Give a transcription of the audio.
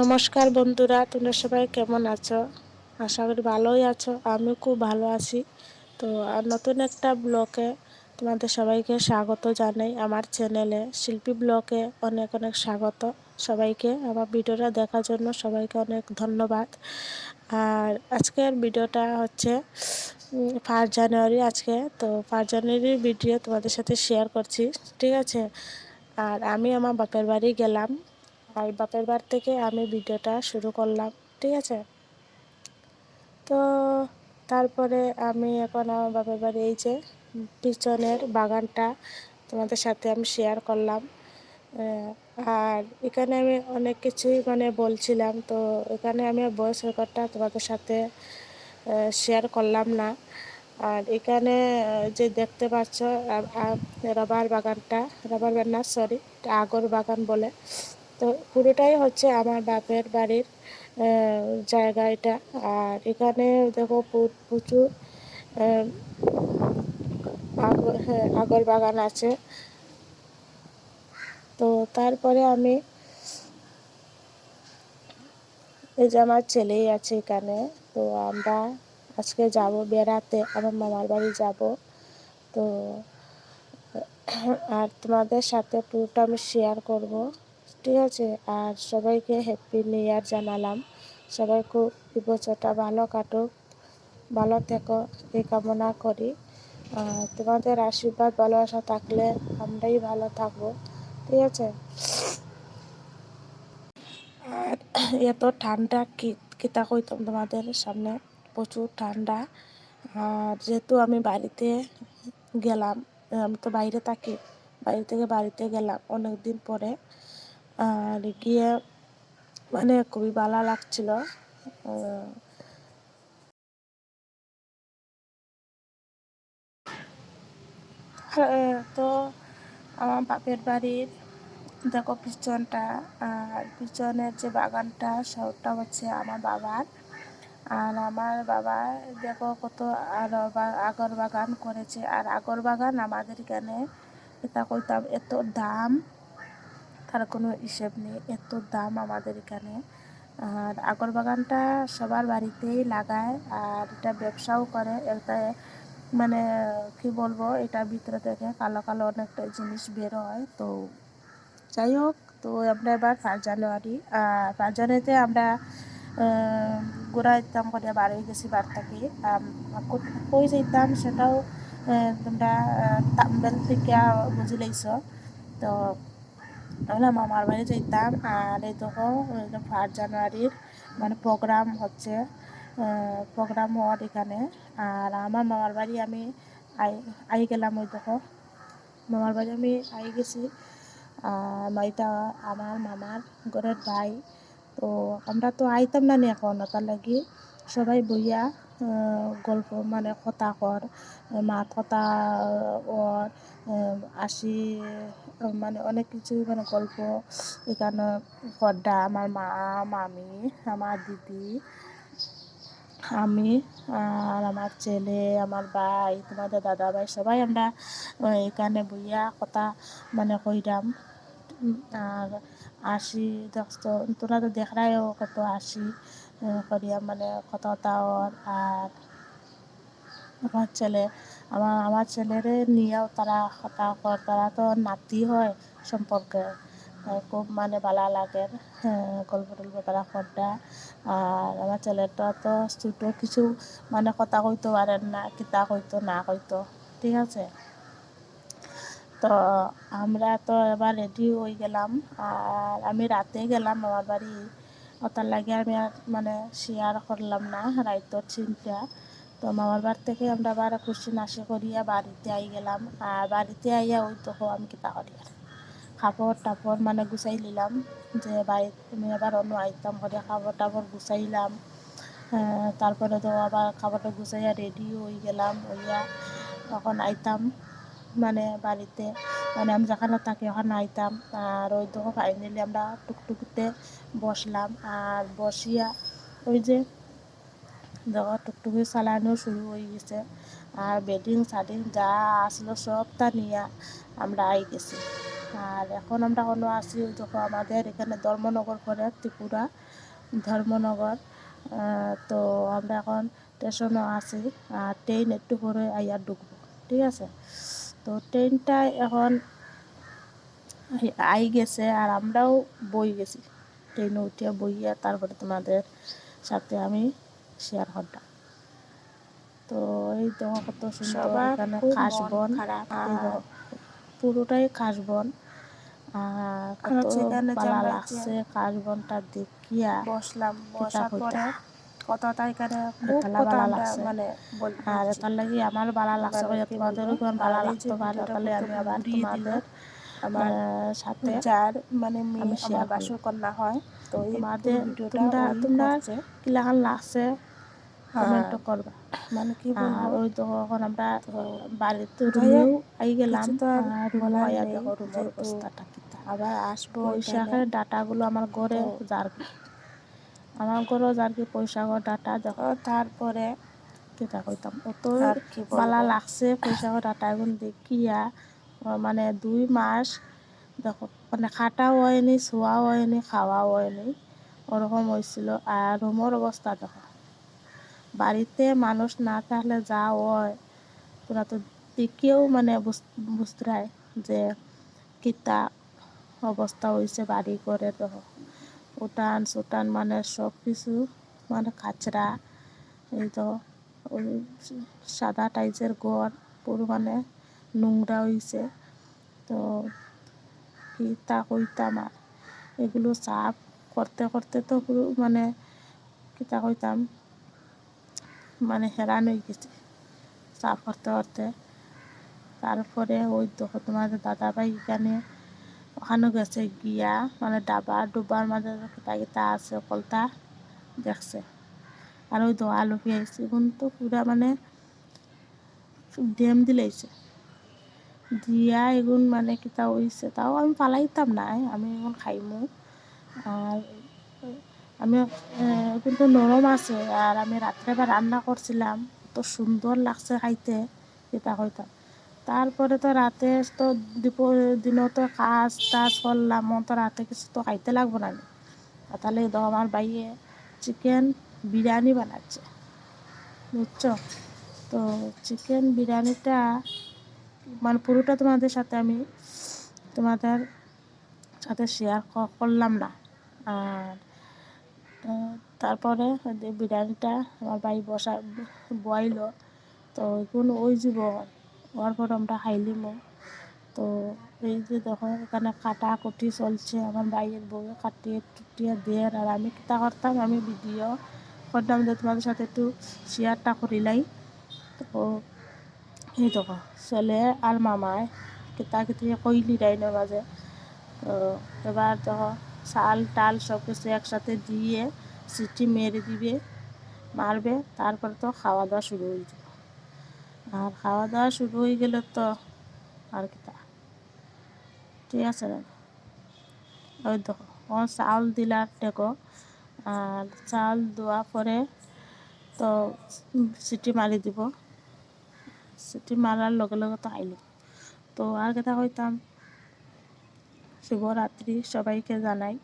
নমস্কার বন্ধুরা, তোমরা সবাই কেমন আছো? আশা করি ভালোই আছো আমি খুব ভালো আছি। তো নতুন একটা ব্লকে তোমাদের সবাইকে স্বাগত জানাই আমার চ্যানেলে, শিল্পী ব্লকে অনেক অনেক স্বাগত সবাইকে। আমার ভিডিওটা দেখার জন্য সবাইকে অনেক ধন্যবাদ। আর আজকের ভিডিওটা হচ্ছে ফার্স্ট জানুয়ারি আজকে, তো ফার্স্ট জানুয়ারির ভিডিও তোমাদের সাথে শেয়ার করছি, ঠিক আছে? আর আমি আমার বাপের বাড়ি গেলাম আর বাপের বাড়ি থেকে আমি ভিডিওটা শুরু করলাম, ঠিক আছে? তো তারপরে আমি এখন আমার বাপের বাড়ি, এই যে পিছনের বাগানটা তোমাদের সাথে আমি শেয়ার করলাম। আর এখানে আমি অনেক কিছুই মানে বলছিলাম, তো এখানে আমি বয়স রেকর্ডটা তোমাদের সাথে শেয়ার করলাম না। আর এখানে যে দেখতে পাচ্ছ রাবার বাগানটা, রাবার না সরি আগর বাগান বলে। তো পুরোটাই হচ্ছে আমার বাপের বাড়ির জায়গা এটা। আর এখানে দেখো প্রচুর আগর হ্যাঁ বাগান আছে। তো তারপরে আমি এই যে আমার ছেলেই আছে এখানে, তো আমরা আজকে যাব বেড়াতে, আমার মামার বাড়ি যাব। তো, আর তোমাদের সাথে পুরোটা আমি শেয়ার করব। ঠিক আছে, আর সবাইকে হ্যাপি নিউ ইয়ার জানালাম। সবাই খুব বছরটা ভালো কাটুক, ভালো থেকো, এই কামনা করি। তোমাদের আশীর্বাদ, ভালোবাসা থাকলে আমরাই ভালো থাকব, ঠিক আছে? আর এত ঠান্ডা কি, কিতা কইতাম তোমাদের সামনে? প্রচুর ঠান্ডা। আর যেহেতু আমি বাড়িতে গেলাম আমি তো বাইরে থাকি বাইরে থেকে বাড়িতে গেলাম অনেক দিন পরে। আর গিয়ে মানে খুবই ভালো লাগছিল। তো আমার বাপের বাড়ির দেখো পিছনটা, আর পিছনের যে বাগানটা, সবটা হচ্ছে আমার বাবার। আর আমার বাবা দেখো কত আর আগর বাগান করেছে। আর আগর বাগান আমাদের এখানে, এটা কইতাম, এত দাম। তার কোনো হিসেব নেই, এত দাম আমাদের এখানে। আর আগর বাগানটা সবার বাড়িতেই লাগায়, আর এটা ব্যবসাও করে। এটা মানে কি বলব, এটা ভিতরে থেকে কালো কালো অনেকটা জিনিস বের হয়। তো যাই হোক, তো আমরা এবার ফার্স্ট জানুয়ারি ফার্স্ট জানুয়ারিতে আমরা ঘোরা যেতাম করে বাড়ি গেছি বার থাকি। কই যেতাম সেটাও তোমরা তাম্বেল থেকে বুঝে লাইছ। তো আমরা মামার বাড়ি যেতাম আর এই তখন ফার্স্ট জানুয়ারির মানে প্রোগ্রাম হচ্ছে প্রোগ্রাম হওয়ার এখানে। আর আমার মামার বাড়ি আমি আই গেলাম ওই তখন মামার বাড়ি আমি আই গেছি। মাইটা আমার মামার ঘরের ভাই। তো আমরা তো আইতাম না নি এখন, তার লাগি সবাই বইয়া গল্প মানে কথা কর মাত কথা ওর আসি মানে অনেক কিছু মানে গল্প এখানে কড্ডা আমার মা, মামি, আমার দিদি, আমি আর আমার ছেলে, আমার ভাই, তোমাদের দাদা ভাই সবাই আমরা এখানে বইয়া কথা মানে কইরাম। আর আসি দেখতো তোরা তো দেখরাইও কত আসি। করিয়া মানে কত তাওর আর আমার ছেলে, আমার আমার ছেলেরে নিয়েও তারা কথা কর, তারা তো নাতি হয় সম্পর্কে। খুব মানে ভালো লাগে গল্প টল্প তারা খড্ডা আর আমার ছেলেটা তো ছোটো, কিছু মানে কথা কইতে পারেন না, কিতা কইতো, না কইতো, ঠিক আছে? তো আমরা তো এবার রেডি হয়ে গেলাম, আর আমি রাতে গেলাম আমার বাড়ি। ওটার লাগে আমি আর মানে শেয়ার করলাম না, রাইতর চিন্তা। তো মামার বাড়ি থেকে আমরা আবার খুশি নাশি করিয়া বাড়িতে আই গেলাম, আর বাড়িতে আইয়া ওই তো আমি কিতা করি? আর কাপড় টাপড় মানে গুছাই নিলাম, যে বাড়ি তুমি আবার অন্য আইতাম করে কাপড় টাপড় গুছাইলাম। তারপরে তো আবার খাবারটা গুছাইয়া রেডি হয়ে গেলাম, হইয়া তখন আইতাম মানে বাড়িতে। মানে আমি যেখানে থাকি ওখানে আইতাম। আর ওই তো ফাইনালি আমরা টুকটুকিতে বসলাম। আর বসিয়া ওই যে দেখো টুকটুকি চালানো শুরু হয়ে গেছে। আর বেডিং সাডিং যা আসলো সবটা নিয়ে আমরা আই গেছি। আর এখন আমরা কোনো আছি যখন আমাদের এখানে ধর্মনগর করে ত্রিপুরা ধর্মনগর। তো আমরা এখন স্টেশনও আছি। আর ট্রেন একটু পরে আইয়া ঢুকবো। ঠিক আছে? তো ট্রেনটা এখন আই- গেছে আর আমরাও বই গেছি। ট্রেনে উঠে বইয়া তারপরে তোমাদের সাথে আমি শেয়ার করলাম তো এই তো কত সুন্দর এখানে খাস বন দেখো, পুরোটাই খাস বন আর কত ভালো লাগছে খাস বনটা দেখিয়া বসলাম। বসার? পরে কথাটা এখানে খুব কথা আমরা মানে বল আর তার লাগি আমার ভালো লাগছে বলে লাগতে পারে তাহলে আমি আবার ঘুরিয়ে তোমাদের আমার সাথে যার মানে মেয়ে আমি আমার share কন্যা হয়। তো তোমাদের তোমরা ওই তোমরা করছে। কিলাখান লাগছে কমেন্ট করবা। মানে কি আর ওই তো এখন আমরা বাড়িতে রুমেও আই গেলাম। আর অবস্থাটা আবার আসব পয়সাকের ডাটাগুলো আমার ঘরে যার আমার ঘরেও যার কি পয়সাকর ডাটা দেখো এখানে। তারপরে কেটা কইতাম অত আর? বালা লাগছে পয়সাকর ডাটা এখন দেখিয়া মানে দুই মাস দেখো মানে খাটাও হয়নি শোয়াও হয়নি খাওয়াও হয়নি ওরকম হয়েছিল আর রুমের অবস্থা দেখো বাড়িতে মানুষ না থাকলে যা হয় তোরা তো দেখিয়েও মানে বুঝ- বুঝতে যে কিতা অবস্থা হয়েছে বাড়ি করে দেখো উঠান সুটান মানে সব কিছু মানে কাচরা এই তো ওই সাদা টাইপের ঘর, পুরো মানে নোংরা হয়েছে তো কি তা কইতাম আর এগুলো সাফ করতে করতে তো পুরো মানে কিতা কইতাম? মানে হেরান হয়ে গেছে সাফ করতে করতে। তারপরে ওই দেখো তোমাদের দাদাভাই এখানে ওখানে গেছে গিয়া মানে ডাবা ডুবার মাঝে কিতা কিতা আছে কলতা দেখছে। আর ওই আলু পেঁয়াজ এখন তো পুরা মানে ডেম দিলাইছে দিয়া এগুন মানে কিতা হইছে, তাও আমি পালাইতাম না আমি এখন খাইমু। আর আমি কিন্তু নরম আছে, আর আমি রাত্রে বা রান্না করছিলাম, তো সুন্দর লাগছে খাইতে কিতা কইতাম। তারপরে তো রাতে তো দিনও তো কাজ টাজ করলাম তো রাতে কিছু তো খাইতে লাগবো না তাহলে তো আমার বাইয়ে চিকেন বিরিয়ানি বানাচ্ছে, বুঝছ? তো চিকেন বিরিয়ানিটা মানে পুরোটা তোমাদের সাথে আমি, তোমাদের সাথে শেয়ার করলাম না। আর, তারপরে বিরিয়ানিটা আমার ভাই বসা, বইল। তো এখন ওই যাব হওয়ার পর আমরা খাইলিমও তো এই যে দেখো, এখানে কাটা কুটি চলছে। আমার ভাইয়ের বউ কাটিয়ে টুটিয়ে দিয়ে আর আমি কিতা করতাম, আমি ভিডিও করতাম যে তোমাদের সাথে একটু শেয়ারটা করিলাই তো এই দেখো, ছেলে আর মামায় কিতা কিতি কইলি ডাইনের মাঝে। তো এবার দেখো, চাল টাল সব কিছু একসাথে দিয়ে, সিটি মেরে দিবে, মারবে, তারপরে তো খাওয়া দাওয়া শুরু হয়ে যাবে। আর খাওয়া দাওয়া শুরু হয়ে গেলে তো আর কিতা ঠিক আছে না ওই দেখো ও চাউল দিলার দেখো। আর চাউল দেওয়া পরে তো সিটি মারি দিব। সিটি মারার লগে লগে তো আইলো। তো আর কথা কইতাম, শুভরাত্রি সবাইকে জানাই।